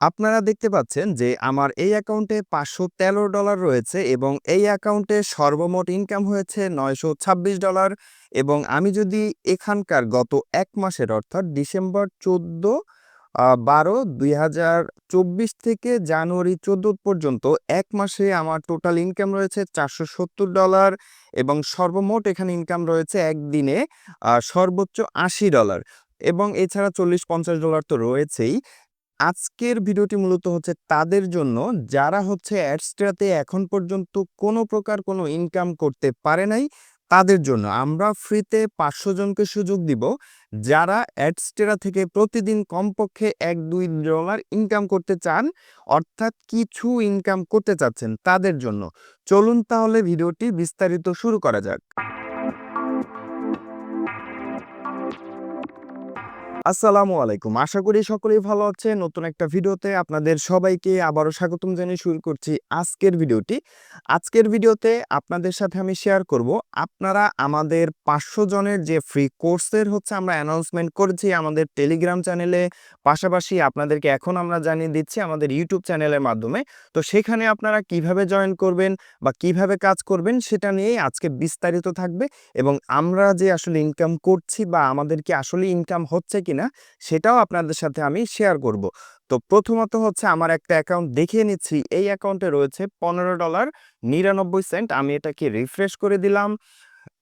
আপনারা দেখতে পাচ্ছেন যে আমার এই অ্যাকাউন্টে পাঁচশো তেরো ডলার রয়েছে এবং এই অ্যাকাউন্টে সর্বমোট ইনকাম হয়েছে নয়শো ছাব্বিশ ডলার এবং আমি যদি এখানকার গত এক মাসের অর্থাৎ ডিসেম্বর চোদ্দ বারো দুই হাজার চব্বিশ থেকে জানুয়ারি চোদ্দ পর্যন্ত এক মাসে আমার টোটাল ইনকাম রয়েছে চারশো সত্তর ডলার এবং সর্বমোট এখানে ইনকাম রয়েছে একদিনে সর্বোচ্চ আশি ডলার এবং এছাড়া চল্লিশ পঞ্চাশ ডলার তো রয়েছেই। আজকের ভিডিওটি মূলত হচ্ছে তাদের জন্য যারা হচ্ছে অ্যাডস্ট্রাতে এখন পর্যন্ত কোনো প্রকার কোনো ইনকাম করতে পারে নাই, তাদের জন্য আমরা ফ্রিতে পাঁচশো জনকে সুযোগ দিব যারা অ্যাডস্টেরা থেকে প্রতিদিন কমপক্ষে এক দুই ডলার ইনকাম করতে চান, অর্থাৎ কিছু ইনকাম করতে চাচ্ছেন তাদের জন্য। চলুন তাহলে ভিডিওটি বিস্তারিত শুরু করা যাক। আসসালামু আলাইকুম। আশা করি সকলেই ভালো আছে নতুন একটা ভিডিওতে আপনাদের সবাইকে আবারও স্বাগতম জানিয়ে শুরু করছি আজকের ভিডিওটি। আজকের ভিডিওতে আপনাদের সাথে আমি শেয়ার করব, আপনারা আমাদের পাঁচশো জনের যে ফ্রি কোর্সের হচ্ছে আমরা অ্যানাউন্সমেন্ট করেছি আমাদের টেলিগ্রাম চ্যানেলে পাশাপাশি আপনাদেরকে এখন আমরা জানিয়ে দিচ্ছি আমাদের ইউটিউব চ্যানেলের মাধ্যমে। তো সেখানে আপনারা কীভাবে জয়েন করবেন বা কীভাবে কাজ করবেন সেটা নিয়েই আজকে বিস্তারিত থাকবে এবং আমরা যে আসলে ইনকাম করছি বা আমাদের কি আসলে ইনকাম হচ্ছে কিনা সেটাও আপনাদের সাথে আমি শেয়ার করব। তো প্রথমত হচ্ছে আমার একটা অ্যাকাউন্ট দেখিয়ে নিচ্ছি। এই অ্যাকাউন্টে রয়েছে পনেরো ডলার নিরানব্বই সেন্ট আমি এটাকে রিফ্রেশ করে দিলাম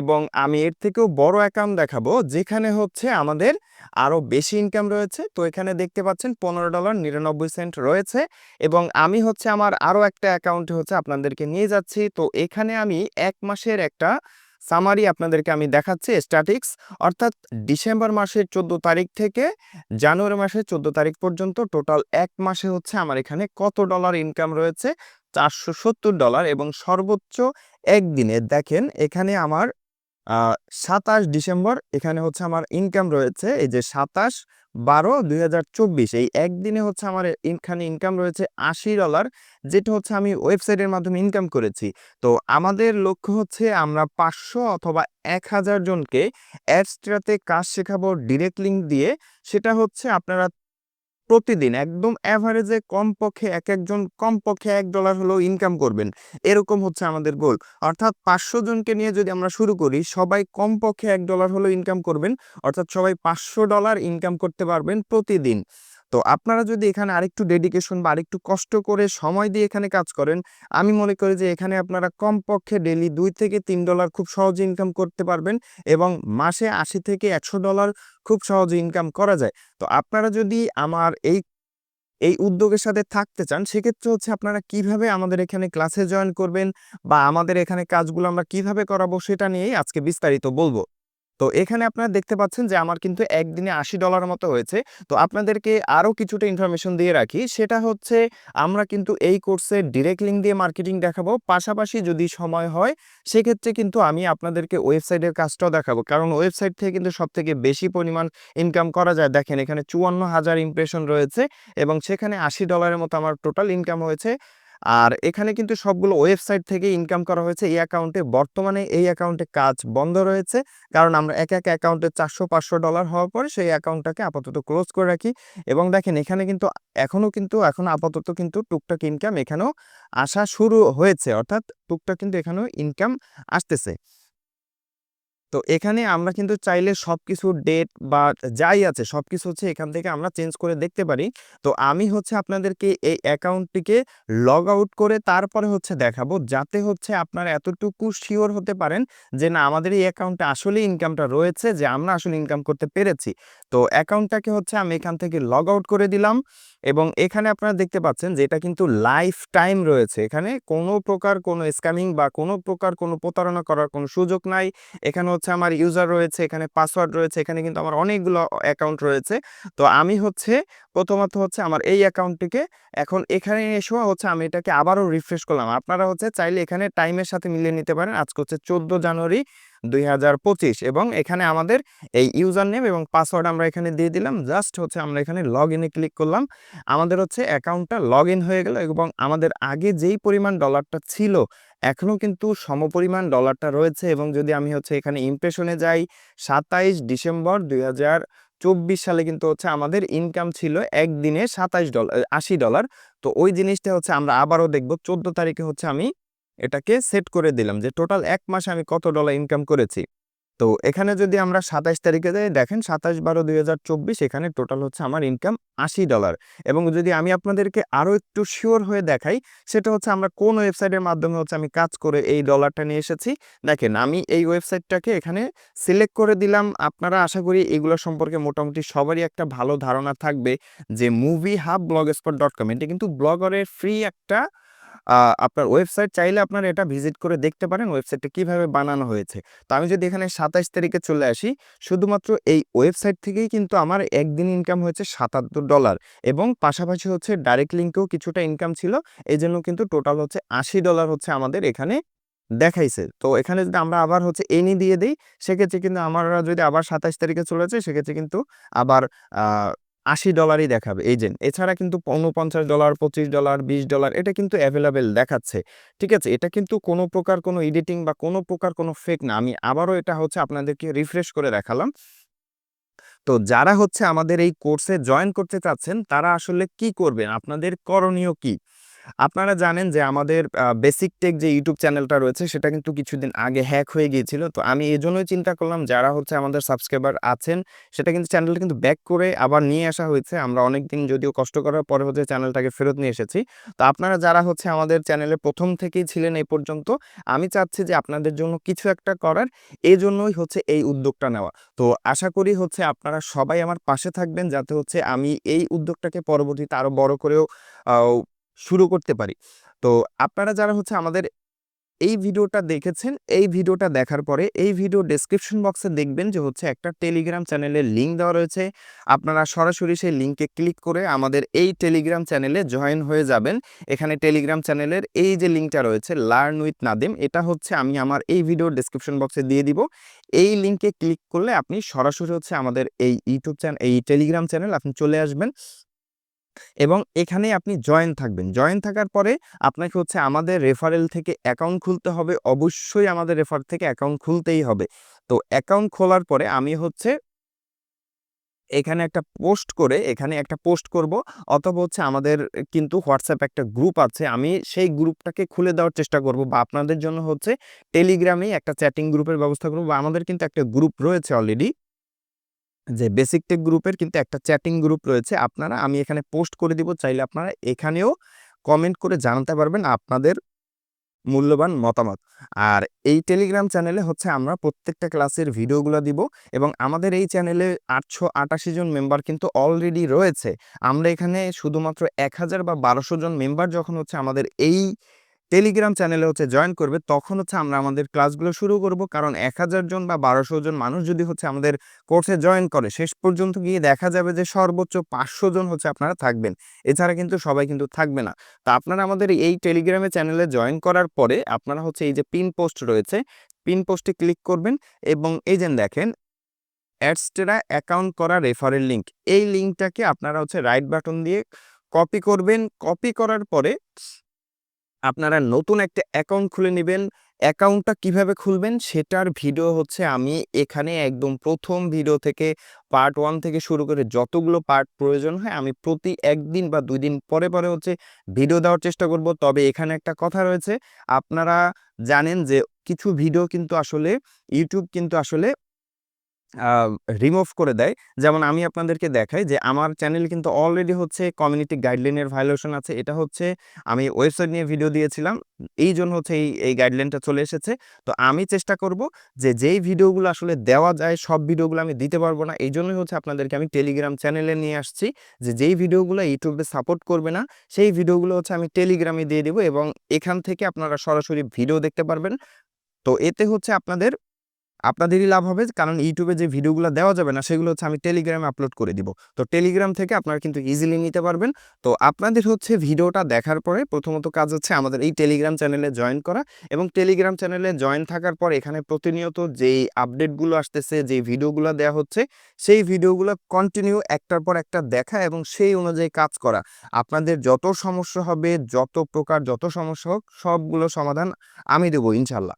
এবং আমি এর থেকেও বড় অ্যাকাউন্ট দেখাবো যেখানে হচ্ছে আমাদের আরও বেশি ইনকাম রয়েছে। তো এখানে দেখতে পাচ্ছেন পনেরো ডলার নিরানব্বই সেন্ট রয়েছে এবং আমি হচ্ছে আমার আরও একটা অ্যাকাউন্টে হচ্ছে আপনাদেরকে নিয়ে যাচ্ছি। তো এখানে আমি এক মাসের একটা সামারি আপনাদেরকে আমি দেখাচ্ছি স্ট্যাটিক্স অর্থাৎ ডিসেম্বর মাসের চোদ্দ তারিখ থেকে জানুয়ারি মাসের চোদ্দ তারিখ পর্যন্ত টোটাল এক মাসে হচ্ছে আমার এখানে কত ডলার ইনকাম রয়েছে? চারশো সত্তর ডলার এবং সর্বোচ্চ একদিনে দেখেন এখানে আমার সাতাশ ডিসেম্বর এখানে হচ্ছে আমার ইনকাম রয়েছে, এই যে সাতাশ বারো, দুই এই একদিনে হচ্ছে আমার এখানে ইনকাম রয়েছে আশি ডলার যেটা হচ্ছে আমি ওয়েবসাইটের মাধ্যমে ইনকাম করেছি। তো আমাদের লক্ষ্য হচ্ছে আমরা পাঁচশো অথবা এক হাজার জনকে অ্যাডস্ট্রাতে কাজ শেখাবো ডিরেক্ট লিঙ্ক দিয়ে। সেটা হচ্ছে আপনারা প্রতিদিন একদম অ্যাভারেজে কমপক্ষে এক একজন কমপক্ষে এক ডলার হলেও ইনকাম করবেন। এরকম হচ্ছে আমাদের গোল অর্থাৎ পাঁচশো জনকে নিয়ে যদি আমরা শুরু করি, সবাই কমপক্ষে এক ডলার হলেও ইনকাম করবেন। অর্থাৎ সবাই পাঁচশো ডলার ইনকাম করতে পারবেন প্রতিদিন। তো আপনারা যদি এখানে আরেকটু ডেডিকেশন বা আরেকটু কষ্ট করে সময় দিয়ে এখানে কাজ করেন, আমি মনে করি যে এখানে আপনারা কমপক্ষে ডেলি দুই থেকে তিন ডলার খুব সহজে ইনকাম করতে পারবেন এবং মাসে আশি থেকে একশো ডলার খুব সহজে ইনকাম করা যায়। তো আপনারা যদি আমার এই এই উদ্যোগের সাথে থাকতে চান, সেক্ষেত্রে হচ্ছে আপনারা কীভাবে আমাদের এখানে ক্লাসে জয়েন করবেন বা আমাদের এখানে কাজগুলো আমরা কীভাবে করাবো সেটা নিয়েই আজকে বিস্তারিত বলব। তো এখানে আপনারা দেখতে পাচ্ছেন যে আমার কিন্তু একদিনে আশি ডলার মতো হয়েছে। তো আপনাদেরকে আরও কিছুটা ইনফরমেশন দিয়ে রাখি। সেটা হচ্ছে আমরা কিন্তু এই কোর্সে ডিরেক্ট লিঙ্ক দিয়ে মার্কেটিং দেখাবো। পাশাপাশি যদি সময় হয়, সেক্ষেত্রে কিন্তু আমি আপনাদেরকে ওয়েবসাইটের কাজটাও দেখাবো। কারণ ওয়েবসাইট থেকে কিন্তু সব থেকে বেশি পরিমাণ ইনকাম করা যায়। দেখেন এখানে চুয়ান্ন হাজার ইমপ্রেশন রয়েছে এবং সেখানে আশি ডলারের মতো আমার টোটাল ইনকাম হয়েছে। আর এখানে কিন্তু সবগুলো ওয়েবসাইট থেকে ইনকাম করা হয়েছে এই অ্যাকাউন্টে। বর্তমানে এই অ্যাকাউন্টে কাজ বন্ধ রয়েছে, কারণ আমরা এক এক অ্যাকাউন্টে চারশো পাঁচশো ডলার হওয়ার পরে সেই অ্যাকাউন্টটাকে আপাতত ক্লোজ করে রাখি। এবং দেখেন এখানে কিন্তু এখনও কিন্তু, এখন আপাতত কিন্তু টুকটাক ইনকাম এখানেও আসা শুরু হয়েছে, অর্থাৎ টুকটাক কিন্তু এখানেও ইনকাম আসতেছে। তো এখানে আমরা কিন্তু চাইলে সব কিছু ডেট বা যাই আছে সব কিছু হচ্ছে এখান থেকে আমরা চেঞ্জ করে দেখতে পারি। তো আমি হচ্ছে আপনাদেরকে এই অ্যাকাউন্টটিকে লগ আউট করে তারপরে হচ্ছে দেখাবো, যাতে হচ্ছে আপনারা এতটুকু শিওর হতে পারেন যে না, আমাদের এই অ্যাকাউন্টে আসলে ইনকামটা রয়েছে, যে আমরা আসলে ইনকাম করতে পেরেছি। তো অ্যাকাউন্টটাকে হচ্ছে আমি এখান থেকে লগ আউট করে দিলাম এবং এখানে আপনারা দেখতে পাচ্ছেন যে এটা কিন্তু লাইফ টাইম রয়েছে। এখানে কোনো প্রকার কোনো স্ক্যামিং বা কোনো প্রকার কোনো প্রতারণা করার কোনো সুযোগ নাই। এখানে হচ্ছে আমার ইউজার রয়েছে, এখানে পাসওয়ার্ড রয়েছে, এখানে কিন্তু আমার অনেকগুলো অ্যাকাউন্ট রয়েছে। তো আমি হচ্ছে প্রথমত হচ্ছে আমার এই অ্যাকাউন্টটিকে এখন এখানে এসেও হচ্ছে আমি এটাকে আবারও রিফ্রেশ করলাম। আপনারা হচ্ছে চাইলে এখানে টাইমের সাথে মিলিয়ে নিতে পারেন। আজকে হচ্ছে চোদ্দ জানুয়ারি দুই হাজার পঁচিশ এবং এখানে আমাদের এই ইউজার নেম এবং পাসওয়ার্ড আমরা এখানে দিয়ে দিলাম। জাস্ট হচ্ছে আমরা এখানে লগ ইনে ক্লিক করলাম। আমাদের হচ্ছে অ্যাকাউন্টটা লগ ইন হয়ে গেল এবং আমাদের আগে যেই পরিমাণ ডলারটা ছিল, এখনও কিন্তু সমপরিমাণ ডলারটা রয়েছে এবং যদি আমি হচ্ছে এখানে ইমপ্রেশনে যাই, সাতাইশ ডিসেম্বর দুই চব্বিশ সালে কিন্তু হচ্ছে আমাদের ইনকাম ছিল একদিনে সাতাশ ডলার, আশি ডলার। তো ওই জিনিসটা হচ্ছে আমরা আবারও দেখব। চোদ্দ তারিখে হচ্ছে আমি এটাকে সেট করে দিলাম যে টোটাল এক মাসে আমি কত ডলার ইনকাম করেছি। তো এখানে যদি আমরা সাতাশ তারিখে যাই, দেখেন সাতাশ বারো দুই এখানে টোটাল হচ্ছে আমার ইনকাম আশি ডলার এবং যদি আমি আপনাদেরকে আরও একটু শিওর হয়ে দেখাই, সেটা হচ্ছে আমরা কোন ওয়েবসাইটের মাধ্যমে হচ্ছে আমি কাজ করে এই ডলারটা নিয়ে এসেছি। দেখেন আমি এই ওয়েবসাইটটাকে এখানে সিলেক্ট করে দিলাম। আপনারা আশা করি এগুলো সম্পর্কে মোটামুটি সবারই একটা ভালো ধারণা থাকবে যে movie hub blogspot dot com এটা কিন্তু ব্লগারের ফ্রি একটা আপনার ওয়েবসাইট চাইলে আপনারা এটা ভিজিট করে দেখতে পারেন ওয়েবসাইটটা কীভাবে বানানো হয়েছে। তো আমি যদি এখানে সাতাইশ তারিখে চলে আসি, শুধুমাত্র এই ওয়েবসাইট থেকেই কিন্তু আমার একদিন ইনকাম হয়েছে সাতাত্তর ডলার এবং পাশাপাশি হচ্ছে ডাইরেক্ট লিঙ্কেও কিছুটা ইনকাম ছিল। এই জন্য কিন্তু টোটাল হচ্ছে আশি ডলার হচ্ছে আমাদের এখানে দেখাইছে। তো এখানে যদি আমরা আবার হচ্ছে এনি দিয়ে দিই, সেক্ষেত্রে কিন্তু আমরা যদি আবার সাতাইশ তারিখে চলে যাই সেক্ষেত্রে কিন্তু আবার আশি ডলারই দেখাবে। এজেন্ট এছাড়া কিন্তু উনপঞ্চাশ ডলার পঁচিশ ডলার বিশ ডলার এটা কিন্তু অ্যাভেলেবেল দেখাচ্ছে। ঠিক আছে, এটা কিন্তু কোনো প্রকার কোনো এডিটিং বা কোনো প্রকার কোনো ফেক না। আমি আবারও এটা হচ্ছে আপনাদেরকে রিফ্রেশ করে দেখালাম। তো যারা হচ্ছে আমাদের এই কোর্সে জয়েন করতে চাচ্ছেন, তারা আসলে কি করবেন? আপনাদের করণীয় কি? আপনারা জানেন যে আমাদের বেসিক টেক যে ইউটিউব চ্যানেলটা রয়েছে, সেটা কিন্তু কিছুদিন আগে হ্যাক হয়ে গিয়েছিল। তো আমি এই জন্যই চিন্তা করলাম, যারা হচ্ছে আমাদের সাবস্ক্রাইবার আছেন, সেটা কিন্তু চ্যানেলটা কিন্তু ব্যাক করে আবার নিয়ে আসা হয়েছে। আমরা অনেক দিন যদিও কষ্ট করার পরে হচ্ছে চ্যানেলটাকে ফেরত নিয়ে এসেছি। তো আপনারা যারা হচ্ছে আমাদের চ্যানেলে প্রথম থেকেই ছিলেন এই পর্যন্ত, আমি চাচ্ছি যে আপনাদের জন্য কিছু একটা করার এই জন্যই হচ্ছে এই উদ্যোগটা নেওয়া। তো আশা করি হচ্ছে আপনারা সবাই আমার পাশে থাকবেন, যাতে হচ্ছে আমি এই উদ্যোগটাকে পরবর্তীতে আরও বড় করেও শুরু করতে পারি। তো আপনারা যারা হচ্ছে আমাদের এই ভিডিওটা দেখেছেন, এই ভিডিওটা দেখার পরে এই ভিডিও ডেসক্রিপশন বক্সে দেখবেন যে হচ্ছে একটা টেলিগ্রাম চ্যানেলের লিঙ্ক দেওয়া রয়েছে। আপনারা সরাসরি সেই লিঙ্কে ক্লিক করে আমাদের এই টেলিগ্রাম চ্যানেলে জয়েন হয়ে যাবেন। এখানে টেলিগ্রাম চ্যানেলের এই যে লিঙ্কটা রয়েছে লার্ন উইথ নাদিম এটা হচ্ছে আমি আমার এই ভিডিও ডেসক্রিপশন বক্সে দিয়ে দিব। এই লিঙ্কে ক্লিক করলে আপনি সরাসরি হচ্ছে আমাদের এই ইউটিউব চ্যানেল এই টেলিগ্রাম চ্যানেল আপনি চলে আসবেন। এবং এখানে আপনি জয়েন থাকবেন। জয়েন থাকার পরে আপনাকে হচ্ছে আমাদের রেফারেল থেকে অ্যাকাউন্ট খুলতে হবে। অবশ্যই আমাদের রেফার থেকে অ্যাকাউন্ট খুলতেই হবে। তো অ্যাকাউন্ট খোলার পরে আমি হচ্ছে এখানে একটা পোস্ট করে, এখানে একটা পোস্ট করব। অথবা হচ্ছে আমাদের কিন্তু হোয়াটসঅ্যাপ একটা গ্রুপ আছে। আমি সেই গ্রুপটাকে খুলে দেওয়ার চেষ্টা করব বা আপনাদের জন্য হচ্ছে টেলিগ্রামেই একটা চ্যাটিং গ্রুপের ব্যবস্থা করব বা আমাদের কিন্তু একটা গ্রুপ রয়েছে অলরেডি যে বেসিক টেক গ্রুপের কিন্তু একটা চ্যাটিং গ্রুপ রয়েছে। আপনারা, আমি এখানে পোস্ট করে দিব, চাইলে আপনারা এখানেও কমেন্ট করে জানাতে পারবেন আপনাদের মূল্যবান মতামত। আর এই টেলিগ্রাম চ্যানেলে হচ্ছে আমরা প্রত্যেকটা ক্লাসের ভিডিওগুলো দিব এবং আমাদের এই চ্যানেলে আটশো আটাশি জন মেম্বার কিন্তু অলরেডি রয়েছে। আমরা এখানে শুধুমাত্র এক হাজার বা বারোশো জন মেম্বার যখন হচ্ছে আমাদের এই টেলিগ্রাম চ্যানেলে হচ্ছে জয়েন করবে, তখন হচ্ছে আমরা আমাদের ক্লাসগুলো শুরু করব। কারণ এক হাজার জন বা বারোশো জন মানুষ যদি হচ্ছে আমাদের কোর্সে জয়েন করে, শেষ পর্যন্ত গিয়ে দেখা যাবে যে সর্বোচ্চ পাঁচশো জন হচ্ছে আপনারা থাকবেন। এছাড়া কিন্তু সবাই কিন্তু থাকবে না। তা আপনারা আমাদের এই টেলিগ্রামে চ্যানেলে জয়েন করার পরে আপনারা হচ্ছে এই যে পিন পোস্ট রয়েছে পিন পোস্টে ক্লিক করবেন এবং এই যে দেখেন অ্যাডস্টেরা অ্যাকাউন্ট করা রেফারেল লিঙ্ক এই লিঙ্কটাকে আপনারা হচ্ছে রাইট বাটন দিয়ে কপি করবেন। কপি করার পরে আপনারা নতুন একটা অ্যাকাউন্ট খুলে নেবেন। অ্যাকাউন্টটা কীভাবে খুলবেন সেটার ভিডিও হচ্ছে আমি এখানে একদম প্রথম ভিডিও থেকে পার্ট ওয়ান থেকে শুরু করে যতগুলো পার্ট প্রয়োজন হয় আমি প্রতি একদিন বা দুই দিন পরে পরে হচ্ছে ভিডিও দেওয়ার চেষ্টা করব। তবে এখানে একটা কথা রয়েছে, আপনারা জানেন যে কিছু ভিডিও কিন্তু আসলে ইউটিউব কিন্তু আসলে রিমুভ করে দেয়। যেমন আমি আপনাদেরকে দেখাই যে আমার চ্যানেল কিন্তু অলরেডি হচ্ছে কমিউনিটি গাইডলাইনের ভায়োলেশন আছে। এটা হচ্ছে আমি ওয়েবসাইট নিয়ে ভিডিও দিয়েছিলাম। এই জন্য হচ্ছে এই এই গাইডলাইনটা চলে এসেছে। তো আমি চেষ্টা করব যে যেই ভিডিওগুলো আসলে দেওয়া যায় সব ভিডিওগুলো আমি দিতে পারব না। এই জন্যই হচ্ছে আপনাদেরকে আমি টেলিগ্রাম চ্যানেলে নিয়ে আসছি যে যেই ভিডিওগুলো ইউটিউবে সাপোর্ট করবে না, সেই ভিডিওগুলো হচ্ছে আমি টেলিগ্রামে দিয়ে দেবো এবং এখান থেকে আপনারা সরাসরি ভিডিও দেখতে পারবেন। তো এতে হচ্ছে আপনাদের আপনাদেরই লাভ হবে, কারণ ইউটিউবে যে ভিডিওগুলো দেওয়া যাবে না, সেগুলো হচ্ছে আমি টেলিগ্রামে আপলোড করে দিব। তো টেলিগ্রাম থেকে আপনারা কিন্তু ইজিলি নিতে পারবেন। তো আপনাদের হচ্ছে ভিডিওটা দেখার পরে প্রথমত কাজ হচ্ছে আমাদের এই টেলিগ্রাম চ্যানেলে জয়েন করা এবং টেলিগ্রাম চ্যানেলে জয়েন থাকার পর এখানে প্রতিনিয়ত যেই আপডেটগুলো আসতেছে যে ভিডিওগুলো দেওয়া হচ্ছে, সেই ভিডিওগুলো কন্টিনিউ একটার পর একটা দেখা এবং সেই অনুযায়ী কাজ করা। আপনাদের যত সমস্যা হবে, যত প্রকার যত সমস্যা হোক, সবগুলো সমাধান আমি দেবো ইনশাল্লাহ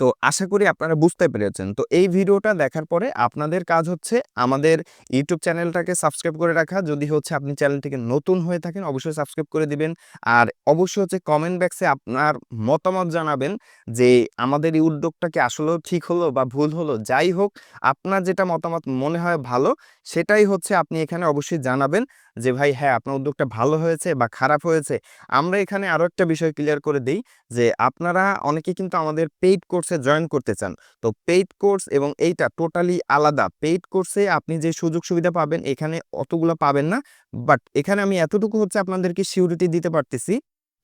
তো আশা করি আপনারা বুঝতে পেরেছেন। তো এই ভিডিওটা দেখার পরে আপনাদের কাজ হচ্ছে আমাদের ইউটিউব চ্যানেলটাকে সাবস্ক্রাইব করে রাখা। যদি হচ্ছে আপনি চ্যানেলটিকে নতুন হয়ে থাকেন অবশ্যই সাবস্ক্রাইব করে দিবেন। আর অবশ্যই হচ্ছে কমেন্ট বক্সে আপনার মতামত জানাবেন যে আমাদের এই উদ্যোগটা কি আসলেও ঠিক হলো বা ভুল হলো। যাই হোক, আপনার যেটা মতামত মনে হয় ভালো, সেটাই হচ্ছে আপনি এখানে অবশ্যই জানাবেন। যে, ভাই হ্যাঁ আপনার উদ্যোগটা ভালো হয়েছে বা খারাপ হয়েছে। আমরা এখানে আরও একটা বিষয় ক্লিয়ার করে দিই যে, আপনারা অনেকে কিন্তু আমাদের পেইড কোর্সে জয়েন করতে চান। তো পেইড কোর্স এবং এইটা টোটালি আলাদা। পেইড কোর্সে আপনি যে, সুযোগ সুবিধা পাবেন, এখানে অতগুলো পাবেন না। বাট এখানে আমি এতটুকু হচ্ছে আপনাদেরকে সিউরিটি দিতে পারতেছি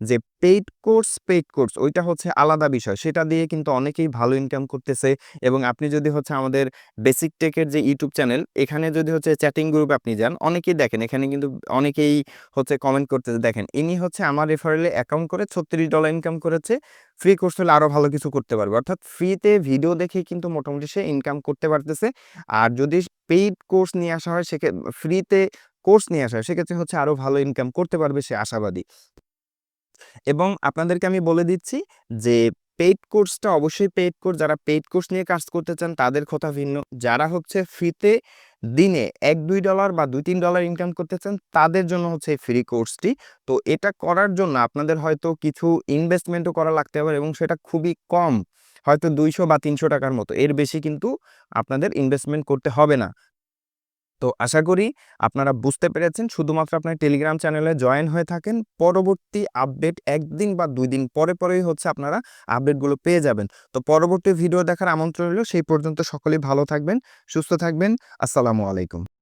যে পেইড কোর্স পেইড কোর্স ওইটা হচ্ছে আলাদা বিষয়। সেটা দিয়ে কিন্তু অনেকেই ভালো ইনকাম করতেছে এবং আপনি যদি হচ্ছে আমাদের বেসিক টেকের যে ইউটিউব চ্যানেল এখানে যদি হচ্ছে চ্যাটিং গ্রুপে আপনি যান, অনেকেই দেখেন, এখানে কিন্তু অনেকেই হচ্ছে কমেন্ট করতেছে, দেখেন, ইনি হচ্ছে আমার রেফারেলে অ্যাকাউন্ট করে ছত্রিশ ডলার ইনকাম করেছে ফ্রি কোর্স হলে আরও ভালো কিছু করতে পারবে। অর্থাৎ ফ্রিতে ভিডিও দেখে কিন্তু মোটামুটি সে ইনকাম করতে পারতেছে। আর যদি পেইড কোর্স নিয়ে আসা হয় সেক্ষেত্রে ফ্রিতে কোর্স নিয়ে আসা হয়, সেক্ষেত্রে হচ্ছে আরও ভালো ইনকাম করতে পারবে সে আশাবাদী। এবং আপনাদেরকে আমি বলে দিচ্ছি যে পেইড কোর্সটা অবশ্যই পেইড কোর্স যারা পেইড কোর্স নিয়ে কাজ করতে চান তাদের কথা ভিন্ন। যারা হচ্ছে ফ্রিতে দিনে এক, দুই ডলার বা দুই, তিন ডলার ইনকাম করতে চান, তাদের জন্য হচ্ছে এই ফ্রি কোর্সটি তো এটা করার জন্য আপনাদের হয়তো কিছু ইনভেস্টমেন্টও করা লাগতে পারে এবং সেটা খুবই কম, হয়তো দুইশো বা তিনশো টাকার মতো। এর বেশি কিন্তু আপনাদের ইনভেস্টমেন্ট করতে হবে না। তো আশা করি আপনারা বুঝতে পেরেছেন। শুধুমাত্র আপনার টেলিগ্রাম চ্যানেলে জয়েন হয়ে থাকেন। পরবর্তী আপডেট একদিন বা দুই দিন পরে পরেই হচ্ছে আপনারা আপডেটগুলো পেয়ে যাবেন। তো পরবর্তী ভিডিও দেখার আমন্ত্রণ রইল। সেই পর্যন্ত সকলেই ভালো থাকবেন, সুস্থ থাকবেন। আসসালামু আলাইকুম।